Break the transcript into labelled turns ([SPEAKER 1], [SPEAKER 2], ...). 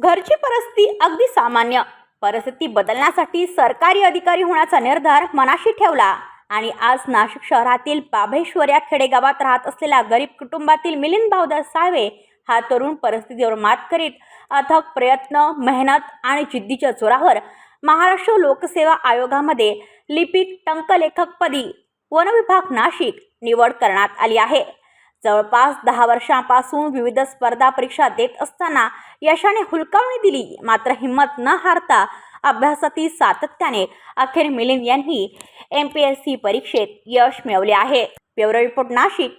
[SPEAKER 1] घरची परिस्थिती अगदी सामान्य. परिस्थिती बदलण्यासाठी सरकारी अधिकारी होण्याचा निर्धार मनाशी ठेवला आणि आज नाशिक शहरातील बाभेश्वर या खेडेगावात राहत असलेल्या गरीब कुटुंबातील मिलिंद भाऊदास साळवे हा तरुण परिस्थितीवर मात करीत अथक प्रयत्न मेहनत आणि जिद्दीच्या जोरावर महाराष्ट्र लोकसेवा आयोगामध्ये लिपिक टंकलेखकपदी वनविभाग नाशिक निवड करण्यात आली आहे. जवळपास दहा वर्षांपासून विविध स्पर्धा परीक्षा देत असताना यशाने हुलकावणी दिली मात्र हिंमत न हारता अभ्यासातील सातत्याने अखेर मिलिंद यांनी एम पी एस सी परीक्षेत यश मिळवले आहे. Bureau report Nashik